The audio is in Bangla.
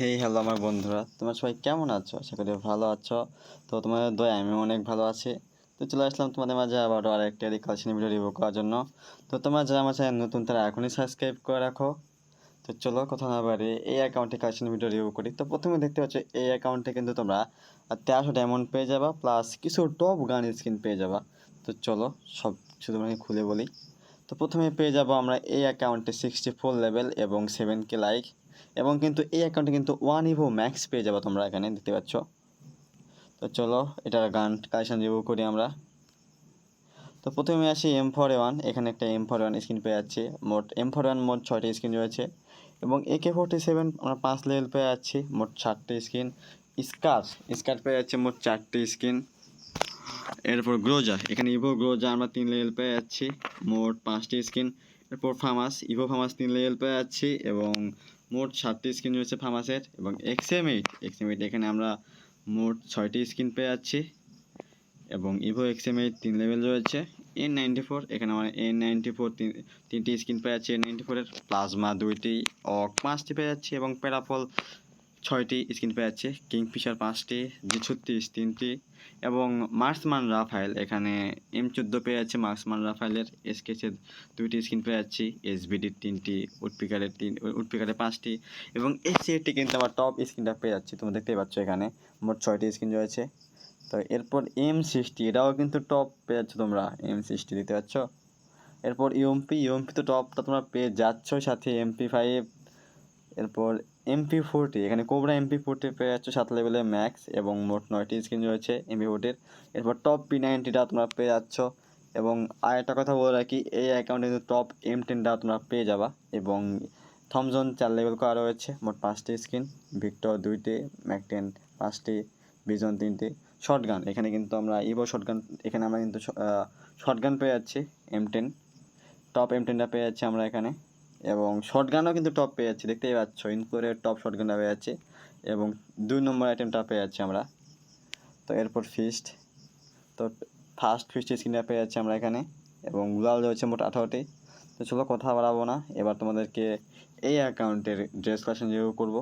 হেই হ্যালো আমার বন্ধুরা। তোমরা সবাই কেমন আছো? আশা করি ভালো আছো। তো তোমাদের দয়া আমি অনেক ভালো আছি। তো চলে আসলাম তোমাদের মাঝে আবার আর একটা কালেকশন ভিডিও রিভিউ করার জন্য। তো তোমরা যারা আমার চ্যানেল নতুন, তারা এখনই সাবস্ক্রাইব করে রাখো। তো চলো কথা না বাড়ি এই অ্যাকাউন্টে কালেকশন ভিডিও রিভিউ করি। তো প্রথমে দেখতে পাচ্ছ, এই অ্যাকাউন্টে কিন্তু তোমরা তেরোশো ডায়মন্ড পেয়ে যাবা প্লাস কিছু টপ গান স্কিন পেয়ে যাবা। তো চলো, সব কিছু তোমাকে খুলে বলি। তো প্রথমে পেয়ে যাব আমরা এই অ্যাকাউন্টে সিক্সটি ফোর লেভেল এবং সেভেন কে লাইক এবং কিন্তু এই অ্যাকাউন্টে কিন্তু ওয়ান ইভো ম্যাক্স পেয়ে যাব তোমরা এখানে, দেখতে পাচ্ছ? তো চলো, এটার গান কালেকশন রিভিউ করি আমরা। তো প্রথমে আসি এম ফোর ওয়ান এখানে একটা এম ফোর ওয়ান স্ক্রিন পেয়ে যাচ্ছি। মোট এম ফোর ওয়ান মোট ছয়টি স্ক্রিন রয়েছে। এবং একে ফোর্টি সেভেন আমরা পাঁচ লেভেল পেয়ে যাচ্ছি, মোট চারটে স্ক্রিন স্কার স্কার পেয়ে যাচ্ছে, মোট চারটে স্ক্রিন এরপর গ্রোজা এখানে ইভো গ্রোজা আমরা তিন লেভেল পেয়ে যাচ্ছি, মোট পাঁচটি স্ক্রিন এরপর ফার্মাস ইভো ফার্মাস তিন লেভেল পেয়ে যাচ্ছি এবং মোট সাতটি স্ক্রিন রয়েছে ফার্মাসের এবং এক্সএম এইট এক্সএম এইট এখানে আমরা মোট ছয়টি স্ক্রিন পেয়ে যাচ্ছি এবং ইভো এক্সএম এইট তিন লেভেল রয়েছে। এন নাইনটি ফোর, এখানে আমরা এন নাইনটি ফোর তিন, তিনটি স্ক্রিন পেয়ে যাচ্ছি। এন নাইনটি ফোরের প্লাজমা দুইটি, অক পাঁচটি পেয়ে যাচ্ছি এবং প্যারাফল ছয়টি স্ক্রিন পেয়ে যাচ্ছে কিংফিশার পাঁচটি, জি ছত্রিশ তিনটি, এবং মার্সমান রাফায়েল এখানে এম চোদ্দ পেয়ে যাচ্ছে মার্সমান রাফায়েলের এসকেসের দুইটি স্ক্রিন পেয়ে যাচ্ছি এসবিডির তিনটি, উডপিকারের তিন, উডপিকারের পাঁচটি, এবং এসিএটি কিন্তু আমার টপ স্ক্রিনটা পেয়ে যাচ্ছি তোমরা দেখতেই পাচ্ছ এখানে মোট ছয়টি স্ক্রিন রয়েছে। তো এরপর এম সিক্সটি, এটাও কিন্তু টপ পেয়ে যাচ্ছ তোমরা, এম সিক্সটি দিতে পারছ এরপর ইউএমপি ইউএমপি তো টপটা তোমরা পেয়ে যাচ্ছ সাথে এমপি ফাইভ। এরপর এমপি ফোরটি এখানে কোবরা এমপি ফোরটি পেয়ে যাচ্ছ সাত লেভেলের ম্যাক্স এবং মোট নয়টি স্ক্রিন রয়েছে এমপি ফোরটির এরপর টপ পি নাইনটিটা তোমরা পেয়ে যাচ্ছ এবং আর একটা কথা বলে রাখি, এই অ্যাকাউন্টে কিন্তু টপ এম টেনটা তোমরা পেয়ে যাবা এবং থমজন চার লেভেল করা রয়েছে, মোট পাঁচটি স্ক্রিন ভিক্টর দুইটি ম্যাকটেন পাঁচটি বিজন তিনটি শর্টগান এখানে কিন্তু আমরা ইভো শর্টগান এখানে আমরা কিন্তু শর্টগান পেয়ে যাচ্ছি এম টেন টপ এম টেনটা পেয়ে যাচ্ছি আমরা এখানে। এবং শর্টগানও কিন্তু টপ পেয়ে যাচ্ছি, দেখতেই পাচ্ছ ইনকোরের টপ শর্টগানটা পেয়ে যাচ্ছে এবং দুই নম্বর আইটেমটা পেয়ে যাচ্ছি আমরা। তো এরপর ফিস্ট তো ফার্স্ট ফিস্ট স্ক্রিনটা পেয়ে যাচ্ছি আমরা এখানে এবং গুলাল রয়েছে মোট আঠারোটি। তো চলো কথা বাড়াবো না, এবার তোমাদেরকে এই অ্যাকাউন্টের ড্রেস কালেকশন যেভাবে করব।